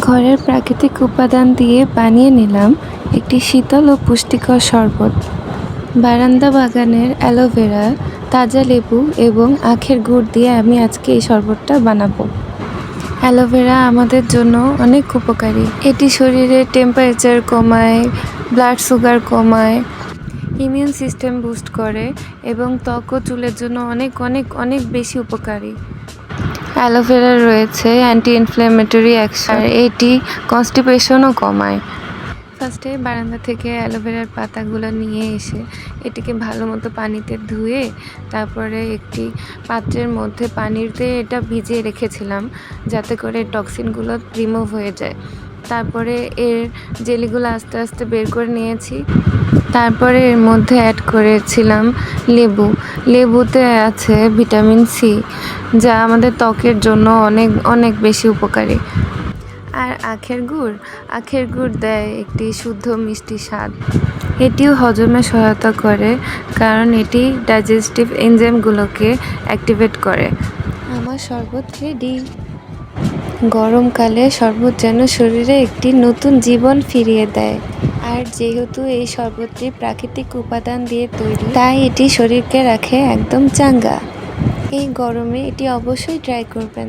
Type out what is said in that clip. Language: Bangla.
ঘরের প্রাকৃতিক উপাদান দিয়ে বানিয়ে নিলাম একটি শীতল ও পুষ্টিকর শরবত। বারান্দা বাগানের অ্যালোভেরা তাজা লেবু এবং আখের গুড় দিয়ে আমি আজকে এই শরবতটা বানাবো। অ্যালোভেরা আমাদের জন্য অনেক উপকারী। এটি শরীরের টেম্পারেচার কমায় ব্লাড সুগার কমায় ইমিউন সিস্টেম বুস্ট করে এবং ত্বক ও চুলের জন্য অনেক অনেক অনেক বেশি উপকারী। অ্যালোভেরা রয়েছে অ্যান্টি ইনফ্ল্যামেটরি অ্যাকশন এটি কনস্টিপেশনও কমায়। ফার্স্টে বারান্দা থেকে অ্যালোভেরার পাতাগুলো নিয়ে এসে এটিকে ভালো মতো পানিতে ধুয়ে তারপরে একটি পাত্রের মধ্যে পানিতে এটা ভিজিয়ে রেখেছিলাম, যাতে করে টক্সিনগুলো রিমুভ হয়ে যায়। তারপরে এর জেলিগুলো আস্তে আস্তে বের করে নিয়েছি। তারপরে এর মধ্যে অ্যাড করেছিলাম লেবু। লেবুতে আছে ভিটামিন সি যা আমাদের ত্বকের জন্য অনেক অনেক বেশি উপকারী। আর আখের গুড়। আখের গুড় দেয় একটি শুদ্ধ মিষ্টি স্বাদ। এটিও হজমে সহায়তা করে, কারণ এটি ডাইজেস্টিভ এনজাইমগুলোকে অ্যাক্টিভেট করে। আমার শরবত রেডি গরমকালে শরবত যেন শরীরে একটি নতুন জীবন ফিরিয়ে দেয়। আর যেহেতু এই শরবতটি প্রাকৃতিক উপাদান দিয়ে তৈরি, তাই এটি শরীরকে রাখে একদম চাঙ্গা। এই গরমে এটি অবশ্যই ট্রাই করবেন।